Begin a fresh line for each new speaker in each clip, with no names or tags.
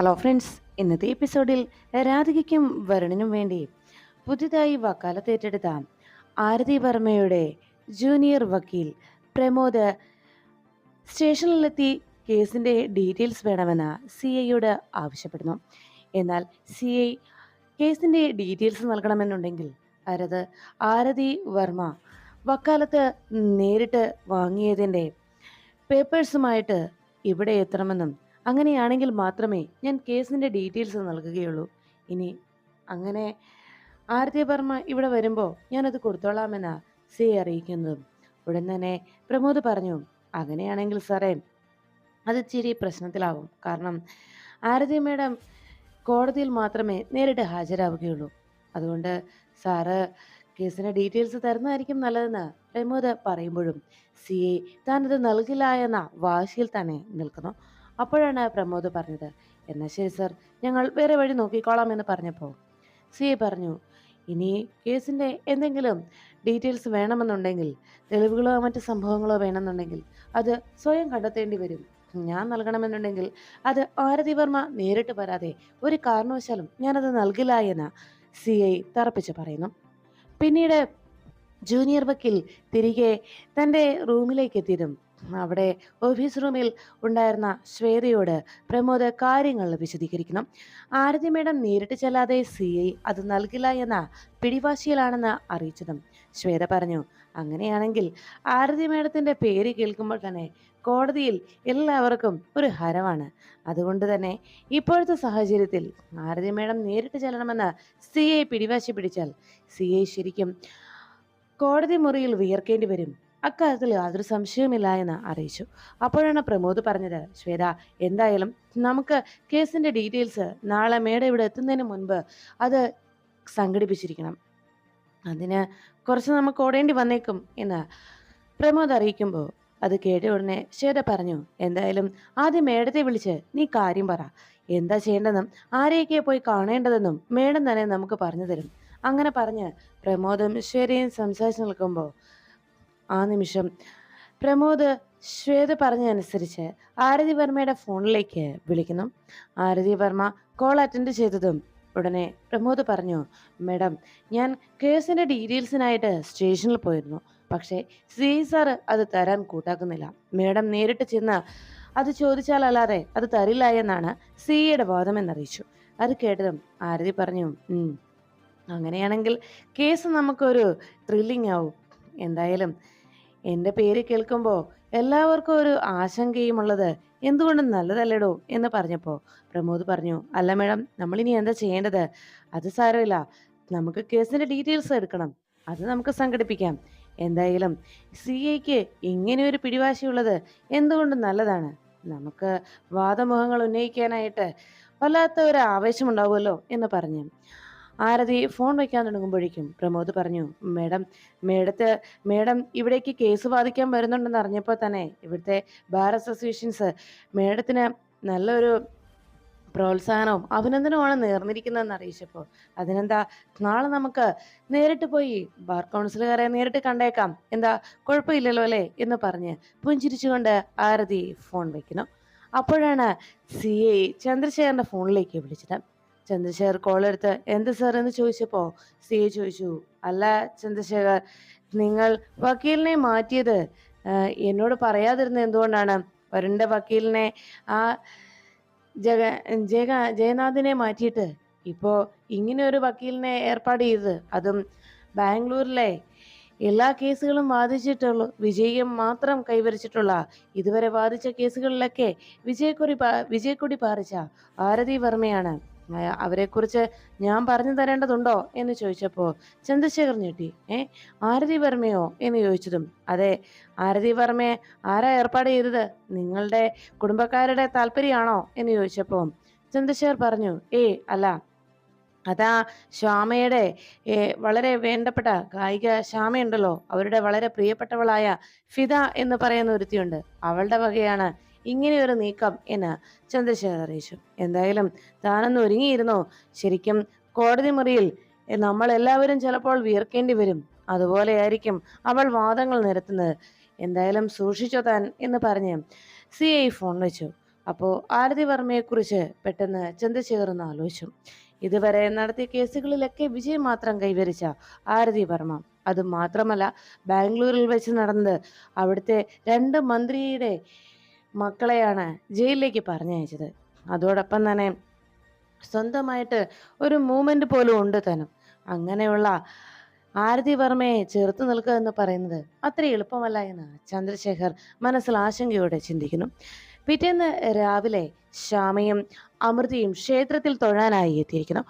Hello friends ഇന്നത്തെ എപ്പിസോഡിൽ രാധികയ്ക്കും വരുണിനും വേണ്ടി പുതിയതായി വക്കാലത്ത് ഏറ്റെടുത്ത ആരതി വർമ്മയുടെ ജൂനിയർ വക്കീൽ പ്രമോദ് സ്റ്റേഷനിലെത്തി കേസിന്റെ ഡീറ്റെയിൽസ് വേണമെന്ന് സി ഐയോട് ആവശ്യപ്പെടുന്നു. എന്നാൽ സി ഐ കേസിന്റെ ഡീറ്റെയിൽസ് നൽകണമെന്നുണ്ടെങ്കിൽ അരത് ആരതി വർമ്മ വക്കാലത്ത് നേരിട്ട് വാങ്ങിയതിന്റെ പേപ്പേഴ്സുമായിട്ട് ഇവിടെ എത്തണമെന്നും അങ്ങനെയാണെങ്കിൽ മാത്രമേ ഞാൻ കേസിന്റെ ഡീറ്റെയിൽസ് നൽകുകയുള്ളൂ. ഇനി അങ്ങനെ ആരതി വർമ്മ ഇവിടെ വരുമ്പോൾ ഞാനത് കൊടുത്തോളാമെന്ന സി അറിയിക്കുന്നു ഉടൻ തന്നെ പ്രമോദ് പറഞ്ഞു അങ്ങനെയാണെങ്കിൽ സാറേ അത് ഇച്ചിരി പ്രശ്നത്തിലാവും. കാരണം ആരതി മേഡം കോടതിയിൽ മാത്രമേ നേരിട്ട് ഹാജരാവുകയുള്ളൂ. അതുകൊണ്ട് സാറ് കേസിന്റെ ഡീറ്റെയിൽസ് തരുന്നതായിരിക്കും നല്ലതെന്ന് പ്രമോദ് പറയുമ്പോഴും സി എ താനത് നൽകില്ല എന്ന വാശിയിൽ തന്നെ നിൽക്കുന്നു. അപ്പോഴാണ് പ്രമോദ് പറഞ്ഞത്. എന്നാൽ ശരി സർ. ഞങ്ങൾ വേറെ വഴി നോക്കിക്കോളാം എന്ന് പറഞ്ഞപ്പോൾ സി പറഞ്ഞു ഇനി കേസിന്റെ എന്തെങ്കിലും ഡീറ്റെയിൽസ് വേണമെന്നുണ്ടെങ്കിൽ തെളിവുകളോ മറ്റ് സംഭവങ്ങളോ വേണമെന്നുണ്ടെങ്കിൽ അത് സ്വയം കണ്ടെത്തേണ്ടി വരും. ഞാൻ നൽകണമെന്നുണ്ടെങ്കിൽ അത് ആരതി വർമ്മ നേരിട്ട് വരാതെ ഒരു കാരണവശാലും ഞാനത് നൽകില്ല എന്ന് സി ഐ തറപ്പിച്ച് പറയുന്നു. പിന്നീട് ജൂനിയർ വക്കീൽ തിരികെ തന്റെ റൂമിലേക്ക് എത്തിയതും അവിടെ ഓഫീസ് റൂമിൽ ഉണ്ടായിരുന്ന ശ്വേതയോട് പ്രമോദ് കാര്യങ്ങൾ വിശദീകരിക്കണം. ആരതി മേഡം നേരിട്ട് ചെല്ലാതെ സി ഐ അത് നൽകില്ല എന്ന പിടിവാശിയിലാണെന്ന് അറിയിച്ചതും ശ്വേത പറഞ്ഞു അങ്ങനെയാണെങ്കിൽ ആരതി മേഡത്തിന്റെ പേര് കേൾക്കുമ്പോൾ തന്നെ കോടതിയിൽ എല്ലാവർക്കും ഒരു ഹരമാണ്. അതുകൊണ്ട് തന്നെ ഇപ്പോഴത്തെ സാഹചര്യത്തിൽ ആരതി മേഡം നേരിട്ട് ചെല്ലണമെന്ന് സി ഐ പിടിവാശി പിടിച്ചാൽ സി ഐ ശരിക്കും കോടതി മുറിയിൽ വിയർക്കേണ്ടി വരും. അക്കാര്യത്തിൽ യാതൊരു സംശയവുമില്ല എന്ന് അറിയിച്ചു. അപ്പോഴാണ് പ്രമോദ് പറഞ്ഞത് ശ്വേത എന്തായാലും നമുക്ക് കേസിന്റെ ഡീറ്റെയിൽസ് നാളെ മേഡം ഇവിടെ എത്തുന്നതിന് മുൻപ് അത് സംഘടിപ്പിച്ചിരിക്കണം. അതിന് കുറച്ച് നമുക്ക് ഓടേണ്ടി വന്നേക്കും എന്ന് പ്രമോദ് അറിയിക്കുമ്പോൾ അത് കേട്ട ഉടനെ ശ്വേത പറഞ്ഞു എന്തായാലും ആദ്യം മേഡത്തെ വിളിച്ച് നീ കാര്യം പറ. എന്താ ചെയ്യേണ്ടതെന്നും ആരെയൊക്കെ പോയി കാണേണ്ടതെന്നും മേഡം തന്നെ നമുക്ക് പറഞ്ഞു തരും. അങ്ങനെ പറഞ്ഞ് പ്രമോദും ശ്വേതയും സംസാരിച്ച് നിൽക്കുമ്പോൾ ആ നിമിഷം പ്രമോദ് ശ്വേത പറഞ്ഞതനുസരിച്ച് ആരതി വർമ്മയുടെ ഫോണിലേക്ക് വിളിക്കുന്നു. ആരതി വർമ്മ കോൾ അറ്റൻഡ് ചെയ്തതും ഉടനെ പ്രമോദ് പറഞ്ഞു മേഡം ഞാൻ കേസിന്റെ ഡീറ്റെയിൽസിനായിട്ട് സ്റ്റേഷനിൽ പോയിരുന്നു. പക്ഷേ സി സാർ അത് തരാൻ കൂട്ടാക്കുന്നില്ല. മേഡം നേരിട്ട് ചെന്ന് അത് ചോദിച്ചാലല്ലാതെ അത് തരില്ല എന്നാണ് സിയുടെ വാദം എന്നറിയിച്ചു. അത് കേട്ടതും ആരതി പറഞ്ഞു "ഉം, അങ്ങനെയാണെങ്കിൽ കേസ് നമുക്കൊരു ത്രില്ലിംഗ് ആവും. എന്തായാലും എന്റെ പേര് കേൾക്കുമ്പോൾ എല്ലാവർക്കും ഒരു ആശങ്കയും ഉള്ളത് എന്തുകൊണ്ടും നല്ലതല്ലേടോ എന്ന് പറഞ്ഞപ്പോൾ പ്രമോദ് പറഞ്ഞു അല്ല മേഡം നമ്മളിനി എന്താ ചെയ്യേണ്ടത്? അത് സാരമില്ല. നമുക്ക് കേസിന്റെ ഡീറ്റെയിൽസ് എടുക്കണം. അത് നമുക്ക് സംഘടിപ്പിക്കാം. എന്തായാലും സി ഐക്ക് ഇങ്ങനെ ഒരു പിടിവാശിയുള്ളത് എന്തുകൊണ്ടും നല്ലതാണ്? നമുക്ക് വാദമുഖങ്ങൾ ഉന്നയിക്കാനായിട്ട് വല്ലാത്ത ഒരു ആവേശമുണ്ടാവുമല്ലോ എന്ന് പറഞ്ഞു. ആരതി ഫോൺ വയ്ക്കാൻ തുടങ്ങുമ്പോഴേക്കും പ്രമോദ് പറഞ്ഞു മേഡം മേഡത്ത് മേഡം ഇവിടേക്ക് കേസ് വാദിക്കാൻ വരുന്നുണ്ടെന്ന് അറിഞ്ഞപ്പോൾ തന്നെ ഇവിടുത്തെ ബാർ അസോസിയേഷൻസ് മേഡത്തിന് നല്ലൊരു പ്രോത്സാഹനവും അഭിനന്ദനവുമാണ് നേർന്നിരിക്കുന്നതെന്ന് അറിയിച്ചപ്പോൾ. അതിനെന്താ നാളെ നമുക്ക് നേരിട്ട് പോയി ബാർ കൗൺസിലുകാരെ നേരിട്ട് കണ്ടേക്കാം. എന്താ കുഴപ്പമില്ലല്ലോ അല്ലേ? എന്ന് പറഞ്ഞ് പുഞ്ചിരിച്ചുകൊണ്ട് ആരതി ഫോൺ വയ്ക്കുന്നു അപ്പോഴാണ് സി ഐ ചന്ദ്രശേഖരന്റെ ഫോണിലേക്ക് വിളിച്ചത്. ചന്ദ്രശേഖർ കോൾ എടുത്ത് എന്ത് സാർ എന്ന് ചോദിച്ചപ്പോൾ സി എ ചോദിച്ചു. അല്ല ചന്ദ്രശേഖർ നിങ്ങൾ വക്കീലിനെ മാറ്റിയത് എന്നോട് പറയാതിരുന്നത് എന്തുകൊണ്ടാണ്? വരുണിന്റെ വക്കീലിനെ ആ ജഗ ജഗ ജയനാഥിനെ മാറ്റിയിട്ട്. ഇപ്പോ ഇങ്ങനെ ഒരു വക്കീലിനെ ഏർപ്പാട് ചെയ്തത്. അതും ബാംഗ്ലൂരിലെ എല്ലാ കേസുകളും വാദിച്ചിട്ടുള്ള. വിജയം മാത്രം കൈവരിച്ചിട്ടുള്ള ഇതുവരെ വാദിച്ച കേസുകളിലൊക്കെ വിജയക്കുറി വിജയക്കുടി പാറിച്ച ആരതി വർമ്മയാണ്. അവരെക്കുറിച്ച് ഞാൻ പറഞ്ഞു തരേണ്ടതുണ്ടോ? എന്ന് ചോദിച്ചപ്പോൾ ചന്ദ്രശേഖർ ഞെട്ടി ഏ ആരതി വർമ്മയോ? എന്ന് ചോദിച്ചതും അതെ ആരതി വർമ്മയെ ആരാ ഏർപ്പാട് ചെയ്തത്? നിങ്ങളുടെ കുടുംബക്കാരുടെ താല്പര്യമാണോ? എന്ന് ചോദിച്ചപ്പോൾ ചന്ദ്രശേഖർ പറഞ്ഞു ഏ അല്ല അതാ ശ്യാമയുടെ വളരെ വേണ്ടപ്പെട്ട ഗായിക ശ്യാമയുണ്ടല്ലോ അവരുടെ വളരെ പ്രിയപ്പെട്ടവളായ ഫിദ എന്ന് പറയുന്ന ഒരുത്തിയുണ്ട്. അവളുടെ വകയാണ് ഇങ്ങനെ ഒരു നീക്കം എന്ന് ചന്ദ്രശേഖർ അറിയിച്ചു. എന്തായാലും താനൊന്ന് ഒരുങ്ങിയിരുന്നോ? ശരിക്കും കോടതി മുറിയിൽ നമ്മളെല്ലാവരും ചിലപ്പോൾ വിയർക്കേണ്ടി വരും. അതുപോലെയായിരിക്കും അവൾ വാദങ്ങൾ നിരത്തുന്നത്. എന്തായാലും സൂക്ഷിച്ചോ താൻ എന്ന് പറഞ്ഞ് സി ഐ ഫോൺ വെച്ചു. അപ്പോൾ ആരതി വർമ്മയെക്കുറിച്ച് പെട്ടെന്ന് ചന്ദ്രശേഖർ ഒന്ന് ആലോചിച്ചു. ഇതുവരെ നടത്തിയ കേസുകളിലൊക്കെ വിജയം മാത്രം കൈവരിച്ച ആരതി വർമ്മ. അത് മാത്രമല്ല ബാംഗ്ലൂരിൽ വെച്ച് നടന്നത് അവിടുത്തെ രണ്ട് മന്ത്രിയുടെ മക്കളെയാണ് ജയിലിലേക്ക് പറഞ്ഞയച്ചത്. അതോടൊപ്പം തന്നെ സ്വന്തമായിട്ട് ഒരു മൂവ്മെന്റ് പോലും ഉണ്ട് താനും. അങ്ങനെയുള്ള ആരതി വർമ്മയെ ചേർത്ത് നിൽക്കുക എന്ന് പറയുന്നത് അത്ര എളുപ്പമല്ല എന്ന് ചന്ദ്രശേഖർ മനസ്സിൽ ആശങ്കയോടെ ചിന്തിക്കുന്നു. പിറ്റേന്ന് രാവിലെ ശ്യാമയും അമൃതയും ക്ഷേത്രത്തിൽ തൊഴാനായി എത്തിയിരിക്കുന്നു.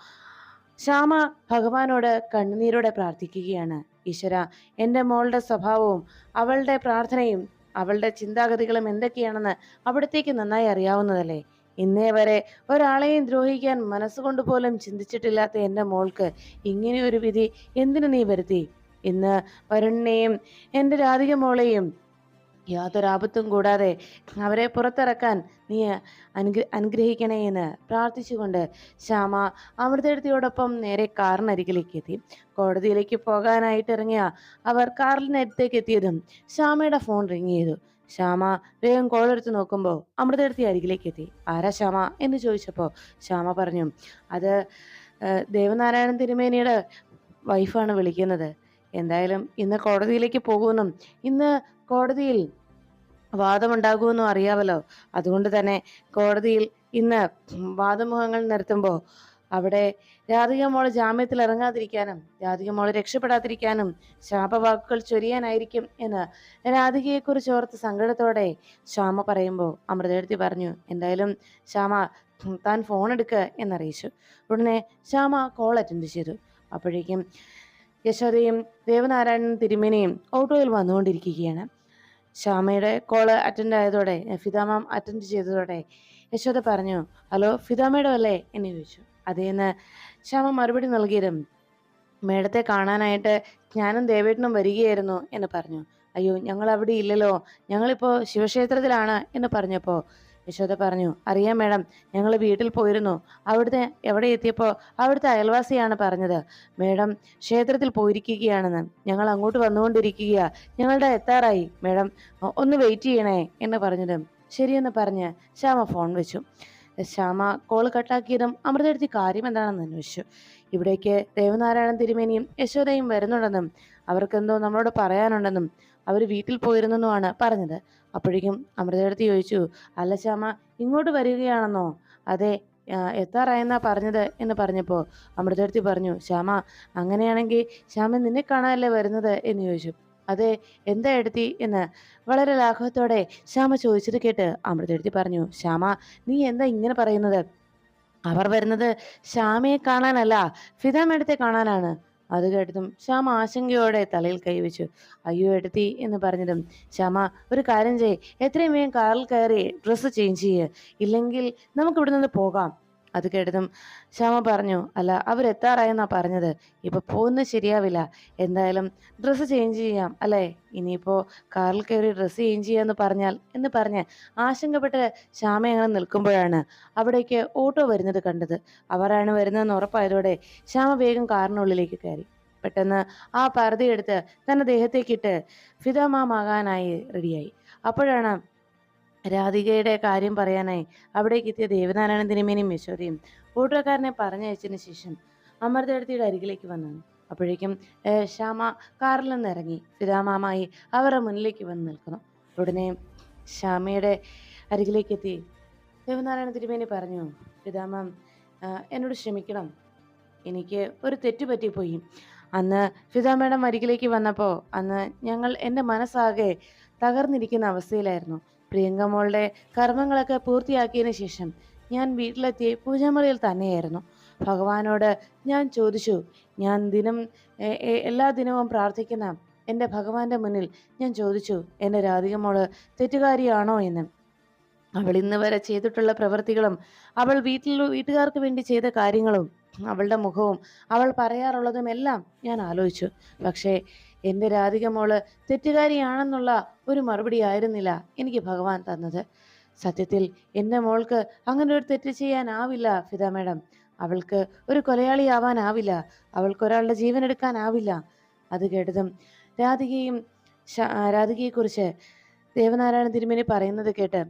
ശ്യാമ ഭഗവാനോട് കണ്ണുനീരോടെ പ്രാർത്ഥിക്കുകയാണ്. ഈശ്വര എന്റെ മോളുടെ സ്വഭാവവും അവളുടെ പ്രാർത്ഥനയും അവളുടെ ചിന്താഗതികളും എന്തൊക്കെയാണെന്ന് അവിടത്തേക്ക് നന്നായി അറിയാവുന്നതല്ലേ? ഇന്നേ വരെ ഒരാളെയും ദ്രോഹിക്കാൻ മനസ്സുകൊണ്ട് പോലും ചിന്തിച്ചിട്ടില്ലാത്ത എന്റെ മോൾക്ക് ഇങ്ങനെ ഒരു വിധി എന്തിനു നീ വരുത്തി? ഇന്ന് വരുണിനെയും എന്റെ രാധിക മോളെയും യാതൊരാപത്തും കൂടാതെ അവരെ പുറത്തിറക്കാൻ നീ അനുഗ്ര അനുഗ്രഹിക്കണേ എന്ന് പ്രാർത്ഥിച്ചുകൊണ്ട് ശ്യാമ അമൃതയെടുത്തിയോടൊപ്പം നേരെ കാറിനരികിലേക്ക് എത്തി. കോടതിയിലേക്ക് പോകാനായിട്ട് ഇറങ്ങിയ അവർ കാറിനടുത്തേക്ക് എത്തിയതും ശ്യാമയുടെ ഫോൺ റിങ് ചെയ്തു. ശ്യാമ വേഗം കോൾ എടുത്ത് നോക്കുമ്പോൾ അമൃതയെടുത്തി അരികിലേക്ക് എത്തി. ആരാ ശ്യാമ? എന്ന് ചോദിച്ചപ്പോൾ ശ്യാമ പറഞ്ഞു അത് ദേവനാരായണൻ തിരുമേനിയുടെ വൈഫാണ് വിളിക്കുന്നത്. എന്തായാലും ഇന്ന് കോടതിയിലേക്ക് പോകുമെന്നും ഇന്ന് കോടതിയിൽ വാദമുണ്ടാകുമെന്നും അറിയാമല്ലോ അതുകൊണ്ട് തന്നെ കോടതിയിൽ ഇന്ന് വാദമുഖങ്ങൾ നിർത്തുമ്പോൾ അവിടെ രാധിക മോൾ ജാമ്യത്തിൽ ഇറങ്ങാതിരിക്കാനും രാധിക മോൾ രക്ഷപ്പെടാതിരിക്കാനും ശാപവാക്കുകൾ ചൊരിയാനായിരിക്കും എന്ന് രാധികയെക്കുറിച്ച് ഓർത്ത് സങ്കടത്തോടെ ശ്യാമ പറയുമ്പോൾ അമൃതയെടുത്തി പറഞ്ഞു എന്തായാലും ശ്യാമ താൻ ഫോൺ എടുക്കുക എന്നറിയിച്ചു. ഉടനെ ശ്യാമ കോൾ അറ്റൻഡ് ചെയ്തു. അപ്പോഴേക്കും യശോദയും ദേവനാരായണൻ തിരുമേനിയും ഓട്ടോയിൽ വന്നുകൊണ്ടിരിക്കുകയാണ്. ശ്യാമയുടെ കോൾ അറ്റൻഡ് ആയതോടെ ഫിദാമാം അറ്റൻഡ് ചെയ്തതോടെ യശോദ പറഞ്ഞു ഹലോ ഫിതാമയുടെ അല്ലേ? എന്നെ ചോദിച്ചു. അതേന്ന് ശ്യാമ മറുപടി നൽകിയതും മേഡത്തെ കാണാനായിട്ട് ഞാനും ദേവേട്ടനും വരികയായിരുന്നു എന്ന് പറഞ്ഞു. അയ്യോ ഞങ്ങൾ അവിടെ ഇല്ലല്ലോ. ഞങ്ങളിപ്പോ ശിവക്ഷേത്രത്തിലാണ് എന്ന് പറഞ്ഞപ്പോൾ യശോദ പറഞ്ഞു അറിയാം മേഡം ഞങ്ങൾ വീട്ടിൽ പോയിരുന്നു. അവിടുത്തെ എവിടെ എത്തിയപ്പോൾ അവിടുത്തെ അയൽവാസിയാണ് പറഞ്ഞത്. മേഡം ക്ഷേത്രത്തിൽ പോയിരിക്കുകയാണെന്ന്. ഞങ്ങൾ അങ്ങോട്ട് വന്നുകൊണ്ടിരിക്കുക ഞങ്ങളുടെ എത്താറായി. മേഡം ഒന്ന് വെയിറ്റ് ചെയ്യണേ എന്ന് പറഞ്ഞത്. ശരിയെന്ന് പറഞ്ഞ് ശ്യാമ ഫോൺ വെച്ചു. ശ്യാമ കോൾ കട്ടാക്കിയതും അമൃതയെടുത്തി കാര്യം എന്താണെന്ന് അന്വേഷിച്ചു. ഇവിടേക്ക് ദേവനാരായണൻ തിരുമേനിയും യശോദയും വരുന്നുണ്ടെന്നും അവർക്കെന്തോ നമ്മളോട് പറയാനുണ്ടെന്നും അവർ വീട്ടിൽ പോയിരുന്നെന്നുമാണ് പറഞ്ഞത്. അപ്പോഴേക്കും അമൃതയെടുത്ത് ചോദിച്ചു അല്ല ശ്യാമ ഇങ്ങോട്ട് വരികയാണെന്നോ? അതെ എത്താറായെന്നാ പറഞ്ഞത് എന്ന് പറഞ്ഞപ്പോൾ അമൃതയെടുത്തി പറഞ്ഞു ശ്യാമ അങ്ങനെയാണെങ്കിൽ ശ്യാമ നിന്നെ കാണാനല്ലേ വരുന്നത്? എന്ന് ചോദിച്ചു. അതെ എന്താ എടുത്തി? എന്ന് വളരെ ലാഘവത്തോടെ ശ്യാമ ചോദിച്ചത് കേട്ട് അമൃതെടുത്തി പറഞ്ഞു ശ്യാമ നീ എന്താ ഇങ്ങനെ പറയുന്നത്? അവർ വരുന്നത് ശ്യാമയെ കാണാനല്ല ഫിദാമേടത്തെ കാണാനാണ്. അത് കേട്ടതും ശ്യാമ ആശങ്കയോടെ തലയിൽ കൈവച്ചു അയ്യോ എടുത്തി എന്ന് പറഞ്ഞതും ശ്യാമ ഒരു കാര്യം ചെയ് എത്രയും വേഗം കാറിൽ കയറി ഡ്രസ്സ് ചേഞ്ച് ചെയ്യ്. ഇല്ലെങ്കിൽ നമുക്ക് ഇവിടെ നിന്ന് പോകാം. അത് കേട്ടതും ശ്യാമ പറഞ്ഞു അല്ല അവരെത്താറായെന്നാ പറഞ്ഞത്. ഇപ്പൊ പോകുന്നത് ശരിയാവില്ല. എന്തായാലും ഡ്രസ്സ് ചേഞ്ച് ചെയ്യാം അല്ലേ? ഇനിയിപ്പോ കാറിൽ കയറി ഡ്രസ്സ് ചേഞ്ച് ചെയ്യാന്ന് പറഞ്ഞാൽ എന്ന് പറഞ്ഞ് ആശങ്കപ്പെട്ട് ശ്യാമ അങ്ങനെ നിൽക്കുമ്പോഴാണ് അവിടേക്ക് ഓട്ടോ വരുന്നത് കണ്ടത്. അവരാണ് വരുന്നതെന്ന് ഉറപ്പായതോടെ ശ്യാമ വേഗം കാറിനുള്ളിലേക്ക് കയറി. പെട്ടെന്ന് ആ പർദ്ദയെടുത്ത് തന്റെ ദേഹത്തേക്കിട്ട് ഫിദാമാകാനായി റെഡിയായി അപ്പോഴാണ് രാധികയുടെ കാര്യം പറയാനായി. അവിടേക്ക് എത്തിയ ദേവനാരായണ തിരുമേനിയും യശോദയും ഓട്ടോക്കാരനെ പറഞ്ഞയച്ചതിന് ശേഷം അമൃതയെടുത്തിയുടെ അരികിലേക്ക് വന്നു. അപ്പോഴേക്കും ശ്യാമ കാറിൽ നിന്ന് ഇറങ്ങി. ഫിദാമാമായി അവരുടെ മുന്നിലേക്ക് വന്ന് നിൽക്കുന്നു. ഉടനെ ശ്യാമയുടെ അരികിലേക്ക് എത്തി. ദേവനാരായണ തിരുമേനി പറഞ്ഞു ഫിദാമാം എന്നോട് ക്ഷമിക്കണം. എനിക്ക് ഒരു തെറ്റ് പറ്റിപ്പോയി. അന്ന് ഫിതാമയുടെ അരികിലേക്ക് വന്നപ്പോൾ അന്ന് ഞങ്ങൾ എന്റെ മനസ്സാകെ തകർന്നിരിക്കുന്ന അവസ്ഥയിലായിരുന്നു. പ്രിയങ്ക മോളുടെ കർമ്മങ്ങളൊക്കെ പൂർത്തിയാക്കിയതിന് ശേഷം ഞാൻ വീട്ടിലെത്തി പൂജാമുറിയിൽ തന്നെയായിരുന്നു. ഭഗവാനോട് ഞാൻ ചോദിച്ചു ഞാൻ ദിനം എല്ലാ ദിനവും പ്രാർത്ഥിക്കുന്ന എന്റെ ഭഗവാന്റെ മുന്നിൽ ഞാൻ ചോദിച്ചു എന്റെ രാധിക മോൾ തെറ്റുകാരിയാണോ എന്ന്? അവൾ ഇന്ന് വരെ ചെയ്തിട്ടുള്ള പ്രവൃത്തികളും അവൾ വീട്ടിൽ വീട്ടുകാർക്ക് വേണ്ടി ചെയ്ത കാര്യങ്ങളും അവളുടെ മുഖവും അവൾ പറയാറുള്ളതും എല്ലാം ഞാൻ ആലോചിച്ചു. പക്ഷേ എന്റെ രാധിക മോൾ തെറ്റുകാരിയാണെന്നുള്ള ഒരു മറുപടി ആയിരുന്നില്ല എനിക്ക് ഭഗവാൻ തന്നത്. സത്യത്തിൽ എന്റെ മോൾക്ക് അങ്ങനെ ഒരു തെറ്റ് ചെയ്യാനാവില്ല ഫിദ മേഡം. അവൾക്ക് ഒരു കൊലയാളിയാവാനാവില്ല അവൾക്ക് ഒരാളുടെ ജീവൻ എടുക്കാനാവില്ല. അത് കേട്ടതും രാധികയും ശ- രാധികയെക്കുറിച്ച് ദേവനാരായണ തിരുമേനി പറയുന്നത് കേട്ട്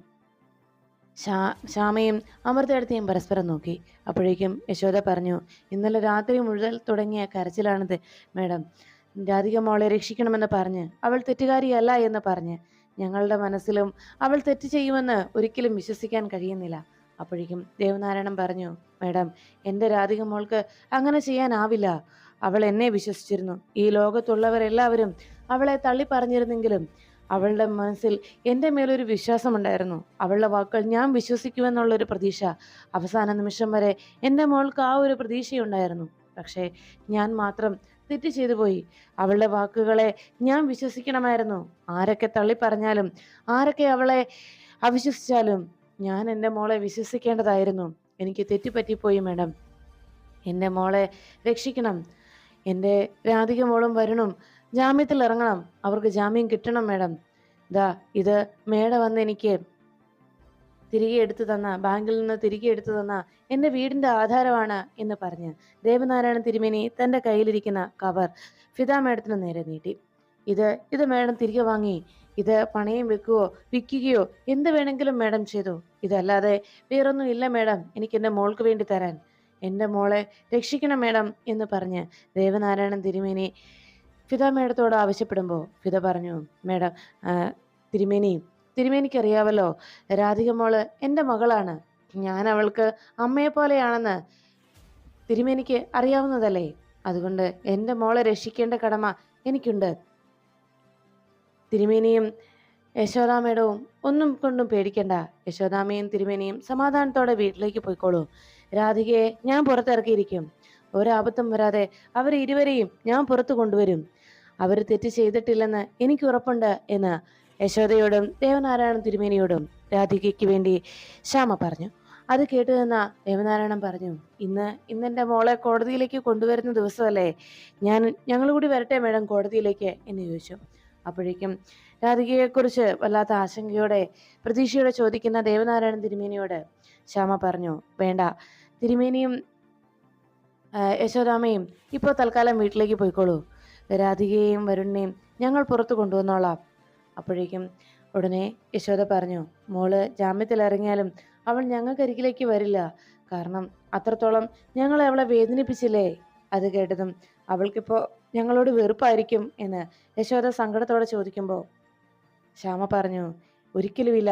ശ്യാ ശ്യാമയും അമൃതയെടുത്തേയും പരസ്പരം നോക്കി. അപ്പോഴേക്കും യശോദ പറഞ്ഞു ഇന്നലെ രാത്രി മുഴുവൻ തുടങ്ങിയ കരച്ചിലാണിത് മേഡം. രാധിക മോളെ രക്ഷിക്കണമെന്ന് പറഞ്ഞ് അവൾ തെറ്റുകാരിയല്ല എന്ന് പറഞ്ഞ് ഞങ്ങളുടെ മനസ്സിലും അവൾ തെറ്റ് ചെയ്യുമെന്ന് ഒരിക്കലും വിശ്വസിക്കാൻ കഴിയുന്നില്ല. അപ്പോഴേക്കും ദേവനാരായണൻ പറഞ്ഞു മേഡം എന്റെ രാധിക മോൾക്ക് അങ്ങനെ ചെയ്യാനാവില്ല. അവൾ എന്നെ വിശ്വസിച്ചിരുന്നു. ഈ ലോകത്തുള്ളവരെല്ലാവരും അവളെ തള്ളി പറഞ്ഞിരുന്നെങ്കിലും അവളുടെ മനസ്സിൽ എന്റെ മേലൊരു വിശ്വാസമുണ്ടായിരുന്നു. അവളുടെ വാക്കുകൾ ഞാൻ വിശ്വസിക്കുമെന്നുള്ളൊരു പ്രതീക്ഷ അവസാന നിമിഷം വരെ എന്റെ മോൾക്ക് ആ ഒരു പ്രതീക്ഷയുണ്ടായിരുന്നു. പക്ഷേ ഞാൻ മാത്രം തെറ്റ് ചെയ്തു പോയി. അവളുടെ വാക്കുകളെ ഞാൻ വിശ്വസിക്കണമായിരുന്നു. ആരൊക്കെ തള്ളി പറഞ്ഞാലും ആരൊക്കെ അവളെ അവിശ്വസിച്ചാലും ഞാൻ എന്റെ മോളെ വിശ്വസിക്കേണ്ടതായിരുന്നു. എനിക്ക് തെറ്റുപറ്റിപ്പോയി മാഡം. എന്റെ മോളെ രക്ഷിക്കണം. എന്റെ രാധിക മോളും വരണം ജാമ്യത്തിൽ ഇറങ്ങണം അവർക്ക് ജാമ്യം കിട്ടണം മാഡം. ദാ ഇത് മേഡ വന്ന് എനിക്ക് തിരികെ എടുത്തു തന്ന ബാങ്കിൽ നിന്ന് തിരികെ എടുത്തു തന്ന എന്റെ വീടിന്റെ ആധാരമാണ് എന്ന് പറഞ്ഞ് ദേവനാരായണ തിരുമേനി തന്റെ കയ്യിലിരിക്കുന്ന കവർ ഫിദ മേഡത്തിന് നേരെ നീട്ടി. ഇത് ഇത് മേഡം തിരികെ വാങ്ങി. ഇത് പണയം വെക്കുകയോ വിൽക്കുകയോ എന്ത് വേണമെങ്കിലും മേഡം ചെയ്തു. ഇതല്ലാതെ വേറൊന്നും ഇല്ല മേഡം. എനിക്ക് എന്റെ മോൾക്ക് വേണ്ടി തരാൻ. എന്റെ മോളെ രക്ഷിക്കണം മേഡം എന്ന് പറഞ്ഞ് ദേവനാരായണൻ തിരുമേനി ഫിദ മേഡത്തോട് ആവശ്യപ്പെടുമ്പോൾ ഫിദ പറഞ്ഞു മേഡം തിരുമേനി തിരുമേനിക്കറിയാവല്ലോ രാധിക മോൾ എന്റെ മകളാണ്. ഞാൻ അവൾക്ക് അമ്മയെ പോലെയാണെന്ന് തിരുമേനിക്ക് അറിയാവുന്നതല്ലേ. അതുകൊണ്ട് എന്റെ മോളെ രക്ഷിക്കേണ്ട കടമ എനിക്കുണ്ട്. തിരുമേനിയും യശോദാമേടവും ഒന്നും കൊണ്ടും പേടിക്കണ്ട. യശോദാമയും തിരുമേനിയും സമാധാനത്തോടെ വീട്ടിലേക്ക് പോയിക്കോളൂ. രാധികയെ ഞാൻ പുറത്തിറക്കിയിരിക്കും. ഒരാപത്തും വരാതെ അവർ ഇരുവരെയും ഞാൻ പുറത്തു കൊണ്ടുവരും. അവർ തെറ്റ് ചെയ്തിട്ടില്ലെന്ന് എനിക്ക് ഉറപ്പുണ്ട് എന്ന് യശോദയോടും ദേവനാരായണ തിരുമേനിയോടും രാധികയ്ക്ക് വേണ്ടി ശ്യാമ പറഞ്ഞു. അത് കേട്ടു നിന്ന ദേവനാരായണൻ പറഞ്ഞു ഇന്ന് ഇന്നെന്റെ മോളെ കോടതിയിലേക്ക് കൊണ്ടുവരുന്ന ദിവസമല്ലേ? ഞാൻ ഞങ്ങൾ കൂടി വരട്ടെ മേഡം കോടതിയിലേക്ക്? എന്ന് ചോദിച്ചു. അപ്പോഴേക്കും രാധികയെക്കുറിച്ച് വല്ലാത്ത ആശങ്കയോടെ പ്രതീക്ഷയോടെ ചോദിക്കുന്ന ദേവനാരായണൻ തിരുമേനിയോട് ശ്യാമ പറഞ്ഞു വേണ്ട തിരുമേനിയും യശോദാമയും ഇപ്പോൾ തൽക്കാലം വീട്ടിലേക്ക് പോയിക്കോളൂ. രാധികയെയും വരുണിനെയും ഞങ്ങൾ പുറത്തു കൊണ്ടുവന്നോളാം. അപ്പോഴേക്കും ഉടനെ യശോദ പറഞ്ഞു മോൾ ജാമ്യത്തിൽ ഇറങ്ങിയാലും അവൾ ഞങ്ങൾക്കരികിലേക്ക് വരില്ല. കാരണം അത്രത്തോളം ഞങ്ങൾ അവളെ വേദനിപ്പിച്ചില്ലേ? അത് കേട്ടതും അവൾക്കിപ്പോൾ ഞങ്ങളോട് വെറുപ്പായിരിക്കും എന്ന് യശോദ സങ്കടത്തോടെ ചോദിക്കുമ്പോൾ ശ്യാമ പറഞ്ഞു ഒരിക്കലുമില്ല.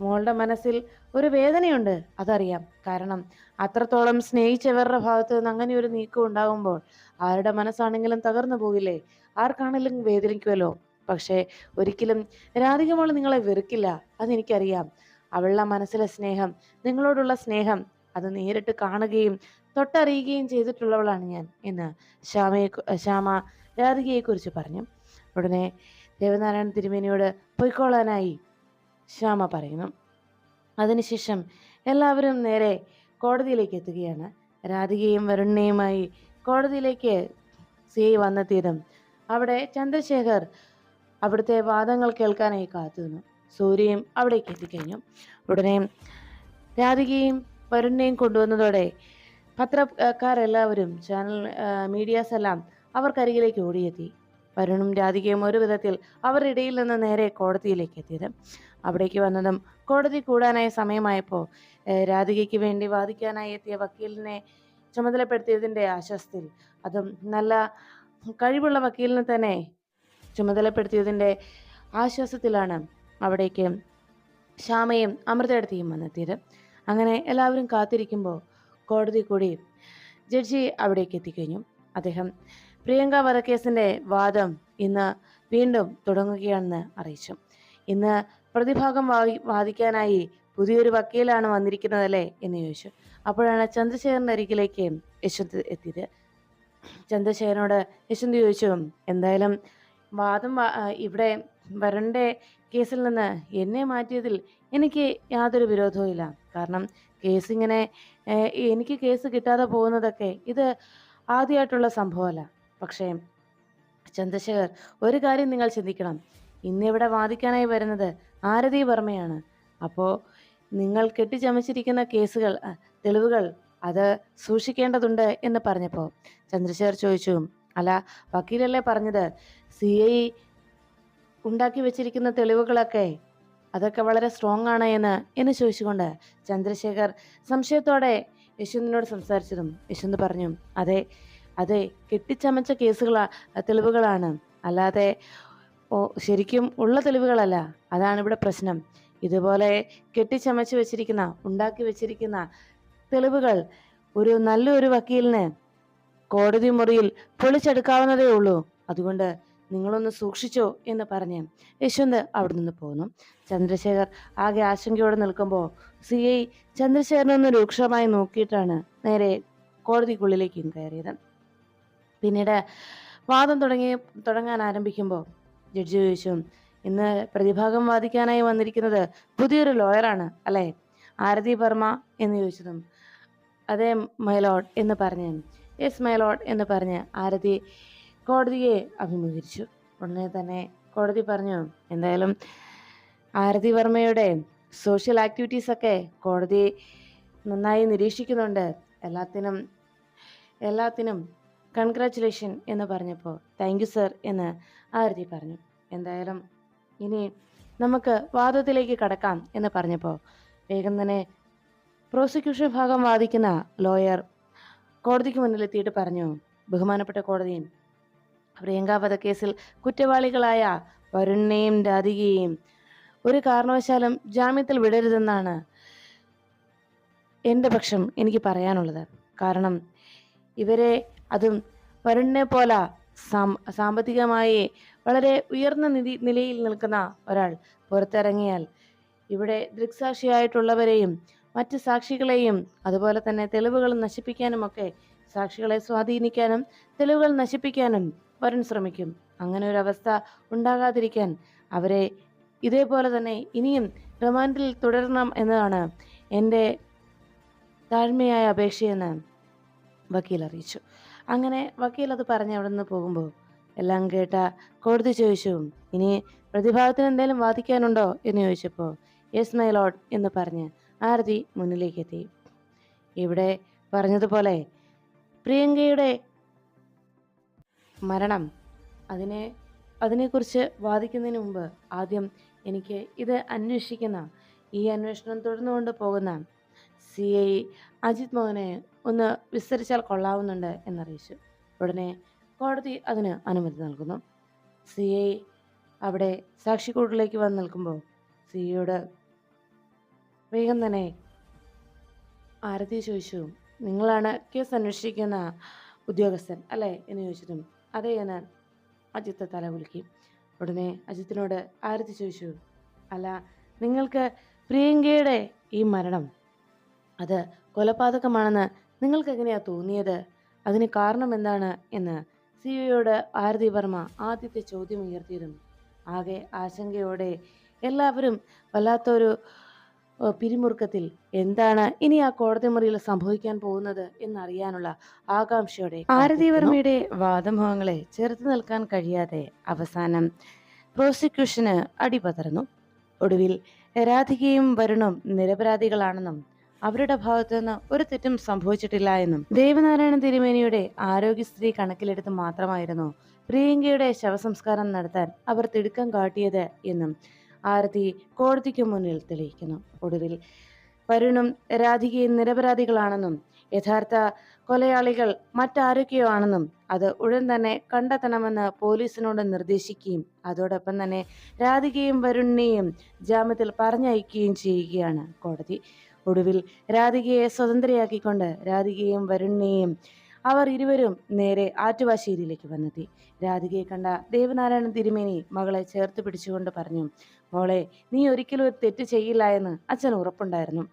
മോളുടെ മനസ്സിൽ ഒരു വേദനയുണ്ട് അതറിയാം. കാരണം അത്രത്തോളം സ്നേഹിച്ചവരുടെ ഭാഗത്ത് നിന്ന് അങ്ങനെ ഒരു നീക്കം ഉണ്ടാകുമ്പോൾ ആരുടെ മനസ്സാണെങ്കിലും തകർന്നു പോകില്ലേ? ആർക്കാണെങ്കിലും വേദനിക്കുമല്ലോ പക്ഷേ ഒരിക്കലും രാധിക മോൾ നിങ്ങളെ വെറുക്കില്ല അതെനിക്കറിയാം. അവളുടെ മനസ്സിലെ സ്നേഹം നിങ്ങളോടുള്ള സ്നേഹം അത് നേരിട്ട് കാണുകയും തൊട്ടറിയുകയും ചെയ്തിട്ടുള്ളവളാണ് ഞാൻ എന്ന് ശ്യാമയെ ശ്യാമ രാധികയെക്കുറിച്ച് പറഞ്ഞു. ഉടനെ ദേവനാരായണ തിരുമേനിയോട് പൊയ്ക്കോളാനായി ശ്യാമ പറയുന്നു. അതിനുശേഷം എല്ലാവരും നേരെ കോടതിയിലേക്ക് എത്തുകയാണ്. രാധികയും വരുണ്ണയുമായി കോടതിയിലേക്ക് സി വന്നെത്തിയതും അവിടെ ചന്ദ്രശേഖർ അവിടുത്തെ വാദങ്ങൾ കേൾക്കാനായി കാത്തുനിന്നു. സൂര്യയും അവിടേക്ക് എത്തിക്കഴിഞ്ഞു. ഉടനെ രാധികയും വരുണിനെയും കൊണ്ടുവന്നതോടെ പത്രക്കാരെല്ലാവരും ചാനൽ മീഡിയാസ് എല്ലാം അവർക്കരികിലേക്ക് ഓടിയെത്തി. വരുണും രാധികയും ഒരു വിധത്തിൽ അവരുടെ ഇടയിൽ നിന്ന് നേരെ കോടതിയിലേക്ക് എത്തിയത്. അവിടേക്ക് വന്നതും കോടതി കൂടാനായ സമയമായപ്പോൾ രാധികയ്ക്ക് വേണ്ടി വാദിക്കാനായി എത്തിയ വക്കീലിനെ ചുമതലപ്പെടുത്തിയതിന്റെ ആശ്വാസത്തിൽ അതും നല്ല കഴിവുള്ള വക്കീലിനെ തന്നെ ചുമതലപ്പെടുത്തിയതിന്റെ ആശ്വാസത്തിലാണ് അവിടേക്ക് ശ്യാമയും അമൃതയെടുത്തിയും വന്നെത്തിയത്. അങ്ങനെ എല്ലാവരും കാത്തിരിക്കുമ്പോൾ കോടതി കൂടി ജഡ്ജി അവിടേക്ക് എത്തിക്കഴിഞ്ഞു. അദ്ദേഹം പ്രിയങ്ക വധക്കേസിന്റെ വാദം ഇന്ന് വീണ്ടും തുടങ്ങുകയാണെന്ന് അറിയിച്ചു. ഇന്ന് പ്രതിഭാഗം വാദിക്കാനായി പുതിയൊരു വക്കീലാണ് വന്നിരിക്കുന്നതല്ലേ എന്ന് ചോദിച്ചു. അപ്പോഴാണ് ചന്ദ്രശേഖരന്റെ അരികിലേക്ക് യശ്വന്ത് എത്തിയത്. ചന്ദ്രശേഖരനോട് യശ്വന്ത് ചോദിച്ചു എന്തായാലും വാദം ഇവിടെ വരന്റെ കേസിൽ നിന്ന് എന്നെ മാറ്റിയതിൽ എനിക്ക് യാതൊരു വിരോധവും ഇല്ല. കാരണം കേസ് ഇങ്ങനെ എനിക്ക് കേസ് കിട്ടാതെ പോകുന്നതൊക്കെ ഇത് ആദ്യമായിട്ടുള്ള സംഭവമല്ല. പക്ഷേ ചന്ദ്രശേഖർ ഒരു കാര്യം നിങ്ങൾ ചിന്തിക്കണം. ഇന്നിവിടെ വാദിക്കാനായി വരുന്നത് ആരതി വർമ്മയാണ്. അപ്പോൾ നിങ്ങൾ കെട്ടിച്ചമച്ചിരിക്കുന്ന കേസുകൾ തെളിവുകൾ അത് സൂക്ഷിക്കേണ്ടതുണ്ട് എന്ന് പറഞ്ഞപ്പോൾ ചന്ദ്രശേഖർ ചോദിച്ചു അല്ല വക്കീലല്ലേ പറഞ്ഞത്? സി ഐ ഉണ്ടാക്കി വെച്ചിരിക്കുന്ന തെളിവുകളൊക്കെ അതൊക്കെ വളരെ സ്ട്രോങ് ആണ് എന്ന് എന്ന് ചോദിച്ചുകൊണ്ട് ചന്ദ്രശേഖർ സംശയത്തോടെ യശ്വന്തിനോട് സംസാരിച്ചതും യശ്വന്ത് പറഞ്ഞു അതെ അതെ കെട്ടിച്ചമച്ച കേസുകളാ തെളിവുകളാണ്. അല്ലാതെ ഓ ശരിക്കും ഉള്ള തെളിവുകളല്ല. അതാണ് ഇവിടെ പ്രശ്നം. ഇതുപോലെ കെട്ടിച്ചമച്ച് വെച്ചിരിക്കുന്ന ഉണ്ടാക്കി വെച്ചിരിക്കുന്ന തെളിവുകൾ ഒരു നല്ലൊരു വക്കീലിന് കോടതി മുറിയിൽ പൊളിച്ചെടുക്കാവുന്നതേ ഉള്ളൂ. അതുകൊണ്ട് നിങ്ങളൊന്ന് സൂക്ഷിച്ചോ എന്ന് പറഞ്ഞ് യശ്വന്ത് അവിടെ നിന്ന് പോന്നു. ചന്ദ്രശേഖർ ആകെ ആശങ്കയോടെ നിൽക്കുമ്പോൾ സി ഐ ചന്ദ്രശേഖരനൊന്ന് രൂക്ഷമായി നോക്കിയിട്ടാണ് നേരെ കോടതിക്കുള്ളിലേക്കും കയറിയത്. പിന്നീട് വാദം തുടങ്ങി തുടങ്ങാൻ ആരംഭിക്കുമ്പോൾ ജഡ്ജി ചോദിച്ചു ഇന്ന് പ്രതിഭാഗം വാദിക്കാനായി വന്നിരിക്കുന്നത് പുതിയൊരു ലോയറാണ് അല്ലേ? ആരതി വർമ്മ എന്ന് ചോദിച്ചതും അതേ മൈലോഡ് എന്ന് പറഞ്ഞ് യെസ് മൈ മൈലോഡ് എന്ന് പറഞ്ഞ് ആരതി കോടതിയെ അഭിമുഖീകരിച്ചു. ഉടനെ തന്നെ കോടതി പറഞ്ഞു എന്തായാലും ആരതി വർമ്മയുടെ സോഷ്യൽ ആക്ടിവിറ്റീസ് ഒക്കെ കോടതി നന്നായി നിരീക്ഷിക്കുന്നുണ്ട്. എല്ലാത്തിനും എല്ലാത്തിനും കൺഗ്രാറ്റുലേഷൻ എന്ന് പറഞ്ഞപ്പോൾ താങ്ക് യു സർ എന്ന് ആരതി പറഞ്ഞു. എന്തായാലും ഇനി നമുക്ക് വാദത്തിലേക്ക് കടക്കാം എന്ന് പറഞ്ഞപ്പോൾ വേഗം തന്നെ പ്രോസിക്യൂഷൻ ഭാഗം വാദിക്കുന്ന ലോയർ കോടതിക്ക് മുന്നിലെത്തിയിട്ട് പറഞ്ഞു ബഹുമാനപ്പെട്ട കോടതി പ്രിയങ്ക കേസിൽ കുറ്റവാളികളായ വരുണിനെയും രാധികയെയും ഒരു കാരണവശാലും ജാമ്യത്തിൽ വിടരുതെന്നാണ് എന്റെ പക്ഷം എനിക്ക് പറയാനുള്ളത്. കാരണം ഇവരെ അതും വരുണിനെ പോലെ സാമ്പത്തികമായി വളരെ ഉയർന്ന നിധി നിലയിൽ നിൽക്കുന്ന ഒരാൾ പുറത്തിറങ്ങിയാൽ ഇവിടെ ദൃക്സാക്ഷിയായിട്ടുള്ളവരെയും മറ്റ് സാക്ഷികളെയും അതുപോലെ തന്നെ തെളിവുകൾ നശിപ്പിക്കാനുമൊക്കെ സാക്ഷികളെ സ്വാധീനിക്കാനും തെളിവുകൾ നശിപ്പിക്കാനും വരൻ ശ്രമിക്കും. അങ്ങനെ ഒരു അവസ്ഥ ഉണ്ടാകാതിരിക്കാൻ അവരെ ഇതേപോലെ തന്നെ ഇനിയും റിമാൻഡിൽ തുടരണം എന്നതാണ് എന്റെ താഴ്മയായ അപേക്ഷയെന്ന് വക്കീൽ അറിയിച്ചു. അങ്ങനെ വക്കീൽ അത് പറഞ്ഞ് അവിടെ നിന്ന് പോകുമ്പോൾ എല്ലാം കേട്ട കോടതി ചോദിച്ചു ഇനി പ്രതിഭാഗത്തിന് എന്തെങ്കിലും വാദിക്കാനുണ്ടോ? എന്ന് ചോദിച്ചപ്പോൾ യെസ് മൈ ലോഡ് എന്ന് പറഞ്ഞ് ആരതി മുന്നിലേക്ക് എത്തി ഇവിടെ പറഞ്ഞതുപോലെ പ്രിയങ്കയുടെ മരണം അതിനെ അതിനെക്കുറിച്ച് വാദിക്കുന്നതിന് മുമ്പ് ആദ്യം എനിക്ക് ഇത് അന്വേഷിക്കുന്ന ഈ അന്വേഷണം തുടർന്നുകൊണ്ട് പോകുന്ന സി ഐ അജിത് മോഹനെ ഒന്ന് വിസ്തരിച്ചാൽ കൊള്ളാവുന്നുണ്ട് എന്നറിയിച്ചു. ഉടനെ കോടതി അതിന് അനുമതി നൽകുന്നു. സി ഐ അവിടെ സാക്ഷിക്കൂട്ടിലേക്ക് വന്ന് നിൽക്കുമ്പോൾ സി ഐയോട് വേഗം തന്നെ. ആരതി ചോദിച്ചു നിങ്ങളാണ് കേസ് അന്വേഷിക്കുന്ന ഉദ്യോഗസ്ഥൻ അല്ലേ? എന്ന് ചോദിച്ചതും അതെ എന്ന് അജിത്ത് തല കുലുക്കി. ഉടനെ അജിത്തിനോട് ആരതി ചോദിച്ചു അല്ല നിങ്ങൾക്ക് പ്രിയങ്കയുടെ ഈ മരണം അത് കൊലപാതകമാണെന്ന് നിങ്ങൾക്ക് എങ്ങനെയാണ് തോന്നിയത്? അതിന് കാരണം എന്താണ്? എന്ന് സി ഒയോട് ആരതി വർമ്മ ആദ്യത്തെ ചോദ്യം ഉയർത്തിയതും ആകെ ആശങ്കയോടെ എല്ലാവരും വല്ലാത്തൊരു പിരിമുറുക്കത്തിൽ എന്താണ് ഇനി ആ കോടതി മുറിയിൽ സംഭവിക്കാൻ പോകുന്നത് എന്നറിയാനുള്ള ആകാംക്ഷയോടെ ആരതിവർമ്മയുടെ വാദമുഖങ്ങളെ ചെറുത്തു നിൽക്കാൻ കഴിയാതെ അവസാനം പ്രോസിക്യൂഷന് അടിപതർന്നു ഒടുവിൽ രാധികയും വരുണും നിരപരാധികളാണെന്നും അവരുടെ ഭാഗത്തു നിന്ന് ഒരു തെറ്റും സംഭവിച്ചിട്ടില്ല എന്നും ദേവനാരായണ തിരുമേനിയുടെ ആരോഗ്യസ്ഥിതി കണക്കിലെടുത്ത് മാത്രമായിരുന്നു പ്രിയങ്കയുടെ ശവസംസ്കാരം നടത്താൻ അവർ തിടുക്കം കാട്ടിയത് എന്നും ആരതി കോടതിക്ക് മുന്നിൽ തെളിയിക്കുന്നു. ഒടുവിൽ വരുണും രാധികയും നിരപരാധികളാണെന്നും യഥാർത്ഥ കൊലയാളികൾ മറ്റാരൊക്കെയോ ആണെന്നും അത് ഉടൻ തന്നെ കണ്ടെത്തണമെന്ന് പോലീസിനോട് നിർദ്ദേശിക്കുകയും അതോടൊപ്പം തന്നെ രാധികയും വരുണിനെയും ജാമ്യത്തിൽ പറഞ്ഞയക്കുകയും ചെയ്യുകയാണ് കോടതി. ഒടുവിൽ രാധികയെ സ്വതന്ത്രയാക്കിക്കൊണ്ട് രാധികയും വരുണിനെയും അവർ ഇരുവരും നേരെ ആറ്റുവാശ്ശേരിയിലേക്ക് വന്നെത്തി. രാധികയെ കണ്ട ദേവനാരായണ തിരുമേനി മകളെ ചേർത്ത് പിടിച്ചുകൊണ്ട് പറഞ്ഞു മോളെ നീ ഒരിക്കലും ഒരു തെറ്റ് ചെയ്യില്ല എന്ന് അച്ഛൻ ഉറപ്പുണ്ടായിരുന്നു.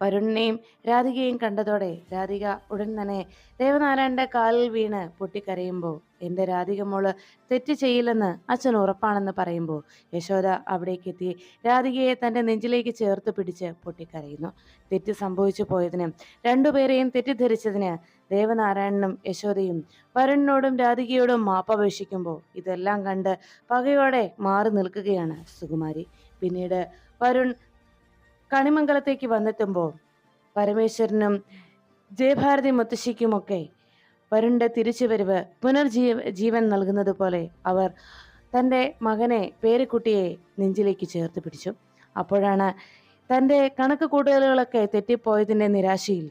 വരുണിനെയും രാധികയും കണ്ടതോടെ രാധിക ഉടൻ തന്നെ ദേവനാരായണന്റെ കാലിൽ വീണ് പൊട്ടിക്കരയുമ്പോൾ എന്റെ രാധിക മോൾ തെറ്റ് ചെയ്യില്ലെന്ന് അച്ഛൻ ഉറപ്പാണെന്ന് പറയുമ്പോൾ യശോദ അവിടേക്ക് എത്തി രാധികയെ തന്റെ നെഞ്ചിലേക്ക് ചേർത്ത് പിടിച്ച് പൊട്ടിക്കരയുന്നു. തെറ്റ് സംഭവിച്ചു പോയതിന് രണ്ടുപേരെയും തെറ്റിദ്ധരിച്ചതിന് ദേവനാരായണനും യശോദയും വരുണിനോടും രാധികയോടും മാപ്പപേക്ഷിക്കുമ്പോൾ ഇതെല്ലാം കണ്ട് പകയോടെ മാറി നിൽക്കുകയാണ് സുകുമാരി. പിന്നീട് വരുൺ കണിമംഗലത്തേക്ക് വന്നെത്തുമ്പോൾ പരമേശ്വരനും ജയഭാരതി മുത്തശ്ശിക്കുമൊക്കെ വരുണിന്റെ തിരിച്ചുവരവ് പുനർജീവ ജീവൻ നൽകുന്നത് പോലെ അവർ തന്റെ മകനെ പേരക്കുട്ടിയെ നെഞ്ചിലേക്ക് ചേർത്ത് പിടിച്ചു. അപ്പോഴാണ് തന്റെ കണക്ക് കൂട്ടലുകളൊക്കെ തെറ്റിപ്പോയതിന്റെ നിരാശയിൽ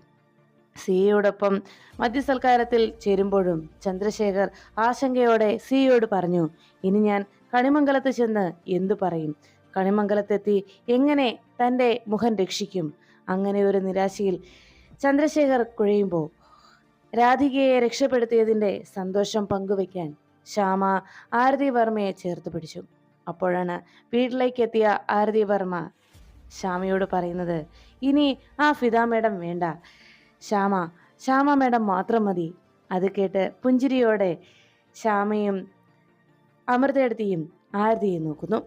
സിയോടൊപ്പം മദ്യസൽക്കാരത്തിൽ ചേരുമ്പോഴും ചന്ദ്രശേഖർ ആശങ്കയോടെ സിയോട് പറഞ്ഞു ഇനി ഞാൻ കണിമംഗലത്ത് ചെന്ന് എന്തു പറയും? കണിമംഗലത്തെത്തി എങ്ങനെ തന്റെ മുഖം രക്ഷിക്കും? അങ്ങനെ ഒരു നിരാശയിൽ ചന്ദ്രശേഖർ കുഴയുമ്പോൾ രാധികയെ രക്ഷപ്പെടുത്തിയതിന്റെ സന്തോഷം പങ്കുവയ്ക്കാൻ ശ്യാമ ആരതി വർമ്മയെ ചേർത്ത് പിടിച്ചു. അപ്പോഴാണ് വീട്ടിലേക്ക് എത്തിയ ആരതി വർമ്മ ശ്യാമയോട് പറയുന്നത് ഇനി ആ ഫിദ മേഡം വേണ്ട. ശ്യാമ ശ്യാമ മേഡം മാത്രം മതി. അത് കേട്ട് പുഞ്ചിരിയോടെ ശ്യാമയും അമൃതയെടുത്തിയും ആരതിയെ നോക്കുന്നു.